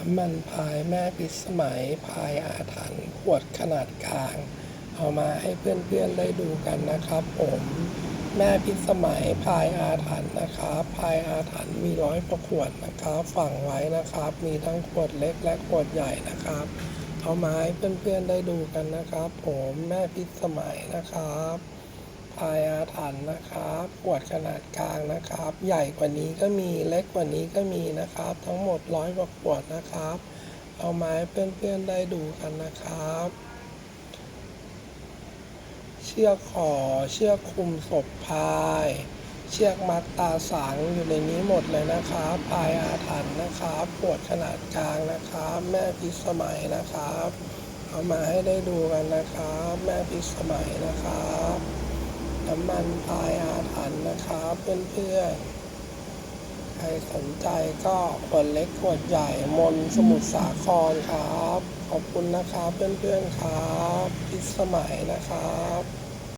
น้ำมันพายแม่พิสมัยพายอาถรรพ์ขวดขนาดกลาง เอามาให้เพื่อนๆได้ดูกันนะครับผม แม่พิสมัยพายอาถรรพ์นะครับพายอาถรรพ์มีร้อยประขวดนะครับฝังไว้นะครับ มีทั้งขวดเล็กและขวดใหญ่นะครับ เอามาให้เพื่อนๆได้ดูกันนะครับ ผมแม่พิสมัยนะครับ พายอาถรรพ์นะครับขวดขนาดกลางนะครับ ใหญ่กว่านี้ก็มีเล็กกว่านี้ก็มีนะครับ ทั้งหมดร้อยกว่าขวดนะครับ เอามาให้เพื่อนๆได้ดูกันนะครับ เชือกขอเชือกคลุมศพพาย เชือกมัดตาสังอยู่ในนี้หมดเลยนะครับพายอาถรรพ์นะครับปวดขนาดกลางนะครับ แม่พิสมัยนะครับ เอามาให้ได้ดูกันนะครับ แม่พิสมัยนะครับ น้ำมันพายอาถรรพ์นะครับเพื่อนๆ ใครสนใจก็ขวดเล็กขวดใหญ่มนสมุทรสาครครับ ขอบคุณนะครับเพื่อนๆครับพิสมัยนะครับ